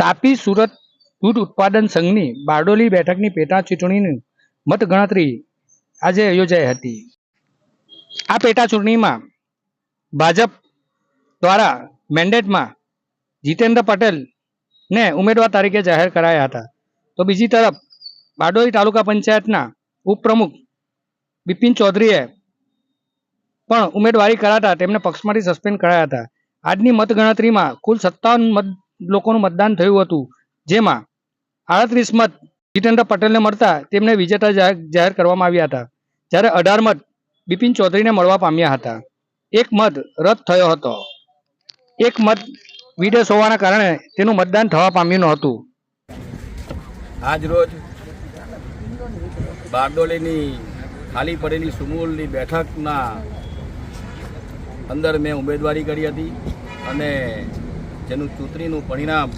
તાપી સુરત દૂધ ઉત્પાદન સંઘની બારડોલી બેઠકની પેટા ચૂંટણીની મતગણતરી આજે યોજાઈ હતી. આ પેટા ચૂંટણીમાં ભાજપ દ્વારા મેન્ડેટમાં જીતેન્દ્ર પટેલને ઉમેદવાર તરીકે જાહેર કરાયા હતા. તો બીજી તરફ બારડોલી તાલુકા પંચાયતના ઉપપ્રમુખ બિપિન ચૌધરીએ પણ ઉમેદવારી કરાતા તેમને પક્ષમાંથી સસ્પેન્ડ કરાયા હતા. આજની મતગણતરીમાં કુલ સત્તાવન મત લોકોનું મતદાન થયું હતું. જેમાં આડત્રીસ મત જીતેન્દ્ર પટેલને મળતા તેમને વિજેતા જાહેર કરવામાં આવ્યા હતા. જ્યારે અઢાર મત બિપિન ચૌધરીને મળવા પામ્યા હતા. એક મત રદ થયો હતો. એક મત વિદેશ હોવાના કારણે તેનું મતદાન થવા પામ્યું ન હતું આજ રોજ બારડોલીની ખાલી પડેલી સુમૂલની બેઠકના અંદર મેં ઉમેદવારી કરી હતી અને જેનું ચૂંટણીનું પરિણામ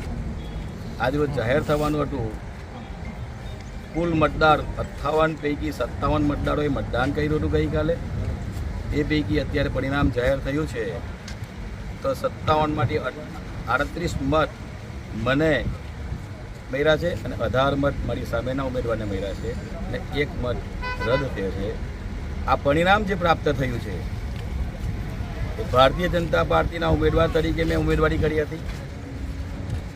આજરોજ જાહેર થવાનું હતું. કુલ મતદાર અઠ્ઠાવન પૈકી સત્તાવન મતદારોએ મતદાન કર્યું હતું ગઈકાલે. એ પૈકી અત્યારે પરિણામ જાહેર થયું છે. તો સત્તાવનમાંથી આડત્રીસ મત મને મળ્યા છે અને અઢાર મત મારી સામેના ઉમેદવારને મળ્યા છે. અને એક મત રદ થયો છે. આ પરિણામ જે પ્રાપ્ત થયું છે ભારતીય જનતા પાર્ટીના ઉમેદવાર તરીકે મેં ઉમેદવારી કરી હતી.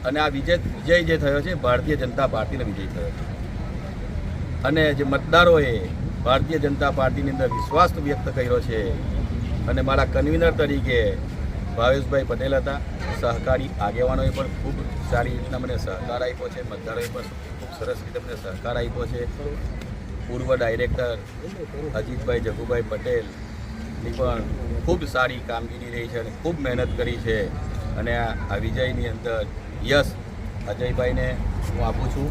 અને આ વિજય વિજય જે થયો છે, ભારતીય જનતા પાર્ટીનો વિજય થયો છે. અને જે મતદારોએ ભારતીય જનતા પાર્ટીની અંદર વિશ્વાસ વ્યક્ત કર્યો છે અને મારા કન્વીનર તરીકે ભાવેશભાઈ પટેલ હતા. સહકારી આગેવાનોએ પણ ખૂબ સારી રીતના મને સહકાર આપ્યો છે. મતદારોએ પણ ખૂબ સરસ રીતે મને સહકાર આપ્યો છે. પૂર્વ ડાયરેક્ટર અજીતભાઈ જગુભાઈ પટેલની પણ ખૂબ સારી કામગીરી રહી છે અને ખૂબ મહેનત કરી છે. અને આ વિજયની અંદર યશ અજયભાઈને હું આપું છું.